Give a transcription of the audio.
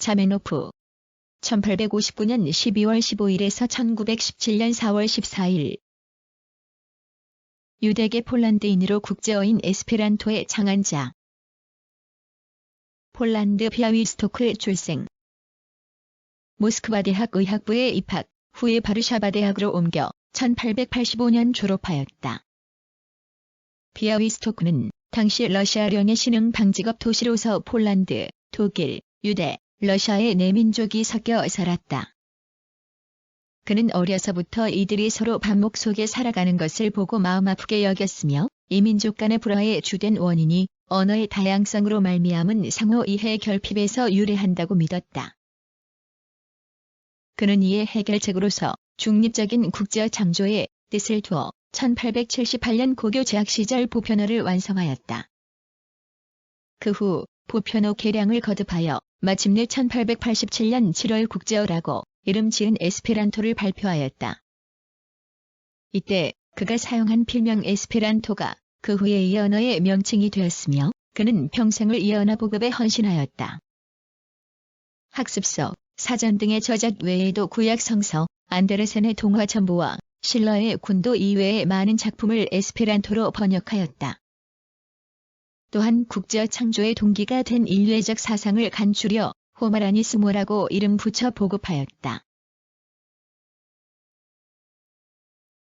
자메노프 1859년 12월 15일에서 1917년 4월 14일. 유대계 폴란드인으로 국제어인 에스페란토의 창안자. 폴란드 비아위스토크 출생. 모스크바 대학 의학부에 입학. 후에 바르샤바 대학으로 옮겨 1885년 졸업하였다. 비아위스토크는 당시 러시아령의 신흥 방직업 도시로서 폴란드, 독일, 유대, 러시아의 네 민족이 섞여 살았다. 그는 어려서부터 이들이 서로 반목 속에 살아가는 것을 보고 마음 아프게 여겼으며 이 민족 간의 불화의 주된 원인이 언어의 다양성으로 말미암은 상호 이해 결핍에서 유래한다고 믿었다. 그는 이에 해결책으로서 중립적인 국제어 창조의 뜻을 두어 1878년 고교 재학 시절 보편어를 완성하였다. 그 후 보편어 개량을 거듭하여 마침내 1887년 7월 국제어라고 이름 지은 에스페란토를 발표하였다. 이때 그가 사용한 필명 에스페란토가 그 후에 이 언어의 명칭이 되었으며 그는 평생을 이 언어 보급에 헌신하였다. 학습서, 사전 등의 저작 외에도 구약 성서, 안데르센의 동화 전부와 실러의 군도 이외의 많은 작품을 에스페란토로 번역하였다. 또한 국제어 창조의 동기가 된 인류애적 사상을 간추려 호마라니스모라고 이름 붙여 보급하였다.